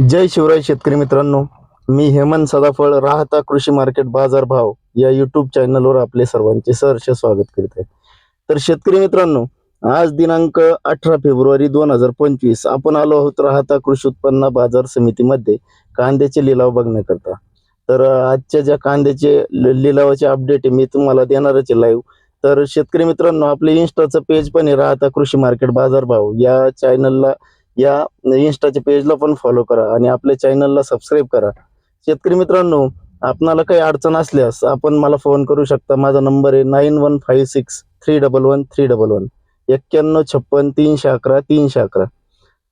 जय शिवराय शेतकरी मित्रांनो मी हेमंत सदाफळ राहता कृषी मार्केट बाजार भाव या युट्यूब चॅनलवर आपले सर्वांचे सहर्ष स्वागत करीत आहे. तर शेतकरी मित्रांनो आज दिनांक अठरा फेब्रुवारी दोन हजार पंचवीस आपण आलो आहोत राहता कृषी उत्पन्न बाजार समितीमध्ये कांद्याचे लिलाव बघण्याकरता. तर आजच्या ज्या कांद्याचे लिलावाचे अपडेट आहे मी तुम्हाला देणारच आहे लाईव्ह तर शेतकरी मित्रांनो आपले इन्स्टाचं पेज पण आहे राहता कृषी मार्केट बाजार भाव. या चॅनलला या इन्स्टाच्या पेजला पण फॉलो करा आणि आपल्या चॅनलला सबस्क्राईब करा. शेतकरी मित्रांनो आपणाला काही अडचण असल्यास आपण मला फोन करू शकता. माझा नंबर आहे nine one five six three double one three double one एक्क्याण्णव छप्पन तीनशे अकरा तीनशे अकरा.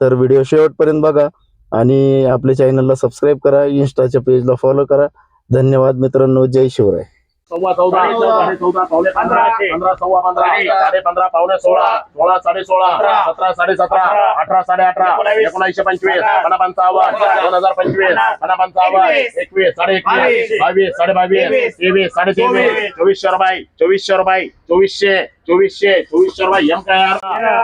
तर व्हिडिओ शेवटपर्यंत बघा आणि आपल्या चॅनलला सबस्क्राईब करा इन्स्टाच्या पेजला फॉलो करा. धन्यवाद मित्रांनो जय शिवराय. सव्वा चौदा साडे चौदा. पावणे पंधरा. पंधरा सव्वा पंधरा साडे पंधरा. पावणे सोळा सोळा साडे सोळा सतरा साडे सतरा अठरा साडे अठरा एकोणीसशे पंचवीस पन्ना पंचावन्न दोन हजार पंचवीस पन्ना पंचावन्न एकवीस. साडे एकवीस बावीस. साडे बावीस तेवीस साडे तेवीस चोवीसशे रुपये चोवीसशे रुपये चोवीसशे चोवीसशे चोवीसशे रुपये एम काय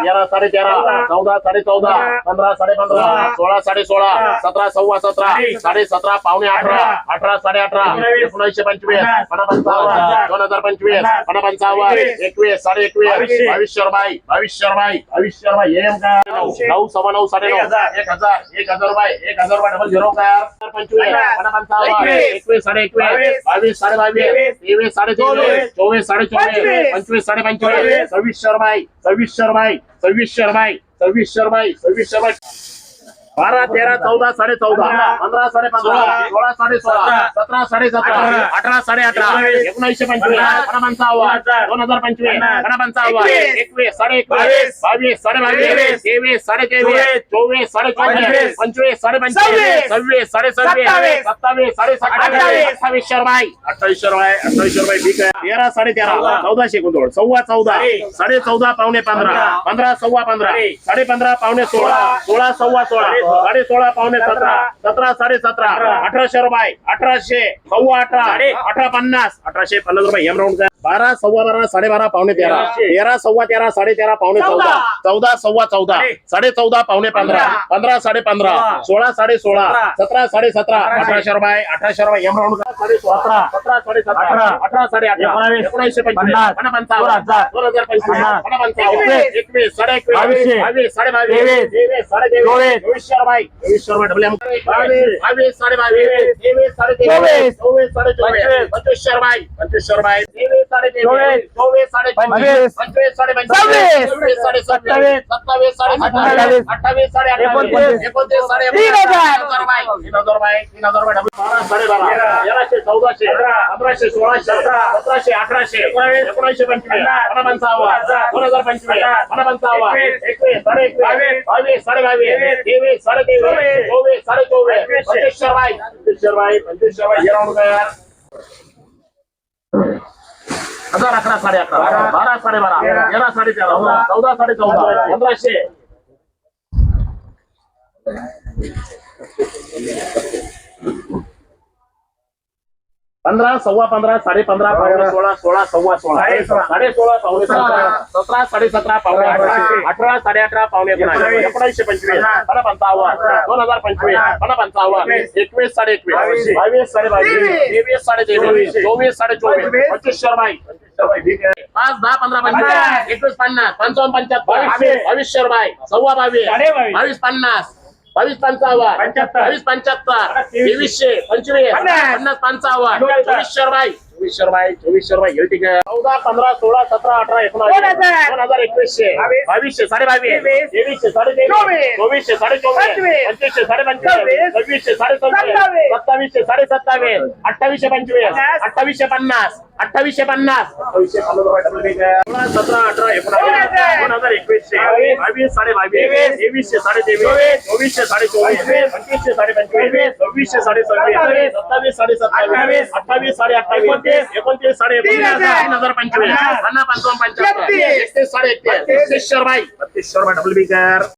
तेरा. साडे तेरा. चौदा साडे चौदा. पंधरा साडे पंधरा. सोळा. साडे सोळा. सतरा सव्वा सतरा. साडे सतरा पावणे अठरा. अठरा. साडे अठरा. एकोणीसशे पंचवीस. पंचावन्न दोन हजार पंचवीस. पन्ना पंचावन्न एकवीस. साडे एकवीस. बावीसशे रुपये बावीसशे रुपये बावीसशे रुपये. एम काय? नऊ. सव्वा नऊ साडे नऊ. एक हजार. एक हजार. रुपये. एक हजार रुपये डबल झिरो काय पंचवीस. पंचावन्न एकवीस. साडे एकवीस. बावीस. साडे बावीस. तेवीस. साडे तेवीस. चोवीस. साडे चोवीस. पंचवीस साडे पंचवीस सव्वीसशे रुपये सव्वीसशे रुपये सव्वीसशे रुपये सव्वीसशे रुपये सव्वीसशे रुपये बारा तेरा चौदा साडे चौदा. पंधरा साडे पंधरा. सोळा साडे सोळा. सतरा साडे सतरा. अठरा साडे अठरा. एकोणीसशे पंचवीस. पंचावन्न दोन हजार पंचवीस पंचावन्न एकवीस साडे एकवीस. बावीस साडे बावीस. तेवीस साडे तेवीस. चोवीस साडे चोवीस. पंचवीस साडे पंचवीस. सव्वीस साडे सव्वीस. सत्तावीस साडे सत्तावीस. अठ्ठावीसशे रुपये अठ्ठावीसशे रुपये अठ्ठावीसशे रुपये ठीक आहे. तेरा साडे तेरा. चौदाशे एकोणदोड सव्वा चौदा. साडे चौदा पावणे पंधरा. पंधरा. सव्वा पंधरा. साडे पंधरा पावणे सोळा. सोळा. सव्वा सोळा. साडे सोळा पावणे सतरा. सतरा. साडे सतरा अठराशे रुपये. अठराशे सव्वा अठरा. अठरा पन्नास. अठराशे पन्नास रुपये. एम राऊंड बारा सव्वा बारा साडे बारा पावणे तेरा. तेरा सव्वा तेरा साडे तेरा पावणे चौदा. चौदा. सव्वा चौदा. साडे चौदा पावणे पंधरा. पंधरा. साडे पंधरा सोळा. साडे सोळा सतरा. साडे सतरा अठराशे. रुपये. अठराशे रुपये. M round. साडे सतरा सतरा साडे सतरा अठरा साडे अठरा एकोणीसशे पंचवीस. पन्ना पंचावन्न. दोन हजार. पंचवीस. पंचावन्न. एकवीस. साडे एकवीस. बावीस साडे बावीस. साडे तेवीस. डबल बावीस बावीस साडे बावीस तेवीस साडे तेवीस चोवीस साडे चोवीस पंचवीसशे रुपये पंचवीसशे रुपये तेवीस चोवीस साडे पंचवीस पंचवीस साडे पंचवीस सव्वीस साडे सत्तावीस सत्तावीस साडे सत्तावीस अठ्ठावीस साडे अठ्ठावीस एकोणतीस साडे तीन हजार. रुपये तीन हजार रुपये तीन हजार रुपये डबल बारा साडे बारा तेराशे चौदाशे पंधराशे सोळाशे सतराशे अठराशे एकोणीसशे पंचवीस पन्ना पंचावन्न दोन हजार पंचवीस पन्ना पंचावन्न एकवीस साडे एकवीस बावीस साडे बावीस तेवीस साडे तेवीस चोवीस साडे चोवीस यार? हजार अकरा साडे अकरा. बारा. साडे बारा. तेरा. साडे तेरा. चौदा साडे चौदा. पंधराशे. पंधरा सव्वा पंधरा साडे पंधरा. पावणे सोळा सोळा सव्वा सोळा. साडे सोळा. पावणे सतरा. सतरा. साडे सतरा पावणे अठरा. अठरा साडे अठरा पावणे एकोणीस. एकोणीसशे पंचवीस. पन्ना पंचावन्न दोन हजार पंचवीस पन्ना पंचावन्न एकवीस साडे एकवीस बावीस साडे बावीस तेवीस साडे तेवीस चोवीस साडे चोवीस पंचवीसशे रुपये पाच दहा पंधरा पंचवीस. एकवीस पन्नास. पंचावन्न पंच्याहत्तर. बावीसशे रुपये सव्वा बावीस. बावीस पन्नास. बावीस पंचावन्न बावीस पंच्याहत्तर तेवीसशे पंचवीस. पन्नास. पंचावन्न चोवीसशे रुपये चोवीसशे रुपये चोवीसशे रुपये हे ठीक आहे. चौदा पंधरा सोळा सतरा अठरा एकोणीस दोन हजार. एकवीसशे. बावीसशे साडे बावीस तेवीसशे साडे तेवीस चोवीसशे साडे चोवीस पंचवीसशे साडे पंचवीस सव्वीसशे साडे सव्वीस सत्तावीसशे साडे सत्तावीस. अठ्ठावीसशे पंचवीस. अठ्ठावीसशे पन्नास. अठ्ठावीसशे पन्नास. अठ्ठावीसशे पन्नास. सोळा सतरा अठरा एकोणीस हजार एकवीसशे बावीस. साडे बावीस तेवीसशे साडे तेवीस. चोवीसशे साडे चोवीस. पंचवीसशे साडे पंचवीस. सव्वीसशे साडे सव्वीस. सत्तावीस साडे सत्तावीस अठ्ठावीस. साडे अठ्ठावीस एकोणतीस. साडे एकोणतीस तीन हजार. पंचवीस. पन्नास. पंचावन्न. पंच्याहत्तर एकतीस साडे एकतीस एकतीसशे रुपये बत्तीसशे रुपये डबल बिगर